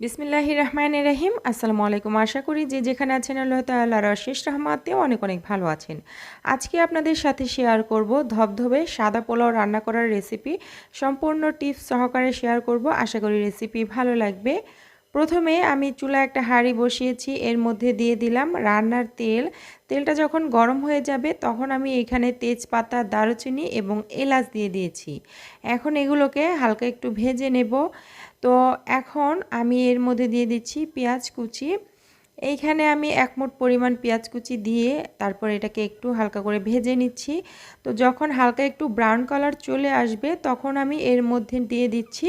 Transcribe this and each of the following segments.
বিসমিল্লাহ রহমান রাহিম। আসসালামু আলাইকুম। আশা করি যে যেখানে আছেন আল্লাহ তাল্লাহর শেষ রহমাতেও অনেক অনেক ভালো আছেন। আজকে আপনাদের সাথে শেয়ার করব ধবধবে সাদা পোলাও রান্না করার রেসিপি সম্পূর্ণ টিপস সহকারে শেয়ার করব। আশা করি রেসিপি ভালো লাগবে। প্রথমে আমি চুলা একটা হাঁড়ি বসিয়েছি। এর মধ্যে দিয়ে দিলাম রান্নার তেল। তেলটা যখন গরম হয়ে যাবে তখন আমি এখানে তেজপাতা, দারুচিনি এবং এলাচ দিয়ে দিয়েছি। এখন এগুলোকে হালকা একটু ভেজে নেব। তো এখন আমি এর মধ্যে দিয়ে দিচ্ছি পেঁয়াজ কুচি। এইখানে আমি এক পরিমাণ পেঁয়াজ কুচি দিয়ে তারপর এটাকে একটু হালকা করে ভেজে নিচ্ছি। তো যখন হালকা একটু ব্রাউন কালার চলে আসবে, তখন আমি এর মধ্যে দিয়ে দিচ্ছি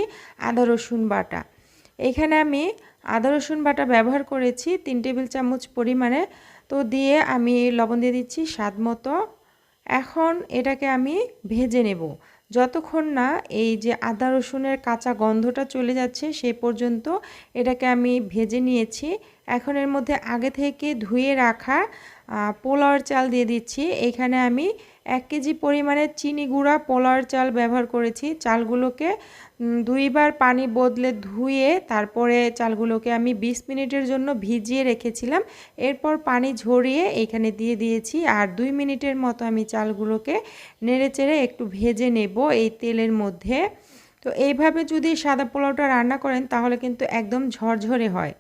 আদা রসুন বাটা। এখানে আমি আদা রসুন বাটা ব্যবহার করেছি তিন টেবিল চামচ পরিমাণে। তো দিয়ে আমি লবণ দিয়ে দিচ্ছি স্বাদ মতো। এখন এটাকে আমি ভেজে নেব। যতক্ষণ না এই যে আদা রসুনের কাঁচা গন্ধটা চলে যাচ্ছে, সে পর্যন্ত এটাকে আমি ভেজে নিয়েছি। এখন এর মধ্যে আগে থেকে ধুয়ে রাখা পোলাওয়ের চাল দিয়ে দিচ্ছি। এখানে আমি এক কেজি পরিমাণে চিনি গুঁড়া পোলাওয়ের চাল ব্যবহার করেছি। চালগুলোকে দুইবার পানি বদলে ধুয়ে তারপরে চালগুলোকে আমি ২০ মিনিটের জন্য ভিজিয়ে রেখেছিলাম। এরপর পানি ঝরিয়ে এখানে দিয়ে দিয়েছি আর দুই মিনিটের মতো আমি চালগুলোকে নেড়েচেড়ে একটু ভেজে নেব এই তেলের মধ্যে। তো এইভাবে যদি সাদা পোলাওটা রান্না করেন তাহলে কিন্তু একদম ঝরঝরে হয়।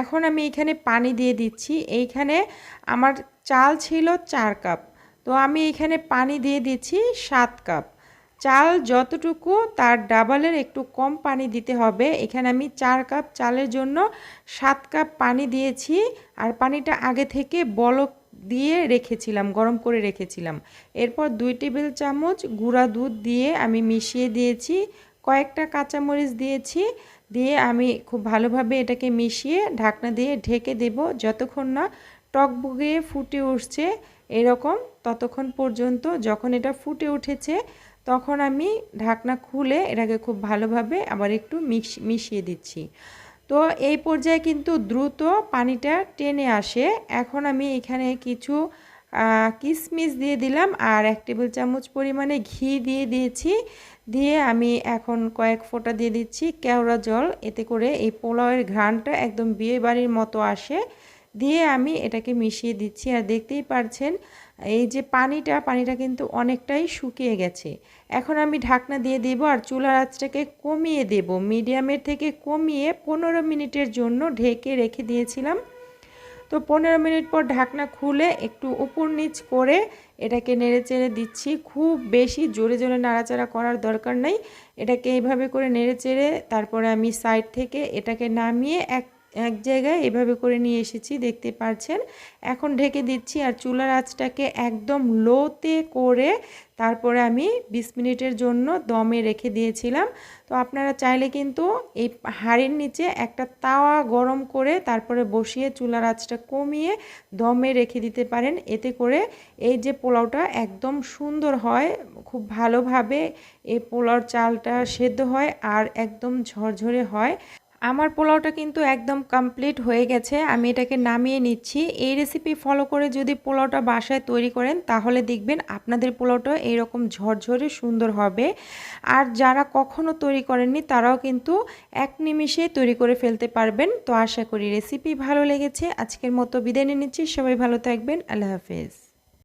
এখন আমি এখানে পানি দিয়ে দিচ্ছি। এইখানে আমার চাল ছিল চার কাপ। তো আমি এখানে পানি দিয়ে দিচ্ছি সাত কাপ। চাল যতটুকু, তার ডাবলের একটু কম পানি দিতে হবে। এখানে আমি চার কাপ চালের জন্য সাত কাপ পানি দিয়েছি আর পানিটা আগে থেকে বলক দিয়ে রেখেছিলাম, গরম করে রেখেছিলাম। এরপর দুই টেবিল চামচ গুঁড়া দুধ দিয়ে আমি মিশিয়ে দিয়েছি, কয়েকটা কাঁচামরিচ দিয়েছি, দিয়ে আমি খুব ভালোভাবে এটাকে মিশিয়ে ঢাকনা দিয়ে ঢেকে দেব। যতক্ষণ না টক বুগিয়ে ফুটে উঠছে এরকম ততক্ষণ পর্যন্ত যখন এটা ফুটে উঠেছে, তখন আমি ঢাকনা খুলে এটাকে খুব ভালোভাবে আবার একটু মিক্স, মিশিয়ে দিচ্ছি। তো এই পর্যায়ে কিন্তু দ্রুত পানিটা টেনে আসে। এখন আমি এখানে কিছু কিশমিশ দিয়ে দিলাম আর এক টেবিল চামচ পরিমাণে ঘি দিয়ে দিয়েছি। দিয়ে আমি এখন কয়েক ফোঁটা দিয়ে দিচ্ছি কেওড়া জল। এতে করে এই পোলাওয়ের ঘ্রাণটা একদম বিয়ে বাড়ির মতো আসে। দিয়ে আমি এটাকে মিশিয়ে দিচ্ছি। আর দেখতেই পারছেন, এই যে পানিটা পানিটা কিন্তু অনেকটাই শুকিয়ে গেছে। এখন আমি ঢাকনা দিয়ে দেব আর চুলার আঁচটাকে কমিয়ে দেব। মিডিয়ামের থেকে কমিয়ে পনেরো মিনিটের জন্য ঢেকে রেখে দিয়েছিলাম। তো পনেরো মিনিট পর ঢাকনা খুলে একটু উপর নিচ করে এটাকে নেড়ে চেড়ে দিচ্ছি। খুব বেশি জোরে জোরে নাড়াচাড়া করার দরকার নেই। এটাকে এইভাবে করে নেড়ে চেড়ে তারপরে আমি সাইড থেকে এটাকে নামিয়ে এক এক জায়গায় এভাবে করে নিয়ে এসেছি, দেখতে পাচ্ছেন এখন ঢেকে দিচ্ছি আর চুলার আঁচটাকে একদম লোতে করে তারপরে আমি বিশ মিনিটের জন্য দমে রেখে দিয়েছিলাম। তো আপনারা চাইলে কিন্তু এই হাড়ির নিচে একটা তাওয়া গরম করে তারপরে বসিয়ে চুলার আঁচটা কমিয়ে দমে রেখে দিতে পারেন। এতে করে এই যে পোলাওটা একদম সুন্দর হয়, খুব ভালোভাবে এই পোলাওর চালটা সেদ্ধ হয় আর একদম ঝরঝরে হয়। আমার পোলাওটা কিন্তু একদম কমপ্লিট হয়ে গেছে, আমি এটাকে নামিয়ে নিচ্ছি। এই রেসিপি ফলো করে যদি পোলাওটা বাসায় তৈরি করেন, তাহলে দেখবেন আপনাদের পোলাওটা এরকম ঝরঝরে সুন্দর হবে। আর যারা কখনো তৈরি করেননি, তারাও কিন্তু এক নিমিষে তৈরি করে ফেলতে পারবেন। তো আশা করি রেসিপি ভালো লেগেছে। আজকের মতো বিদায় নিয়ে নিচ্ছি। সবাই ভালো থাকবেন। আল্লাহ হাফেজ।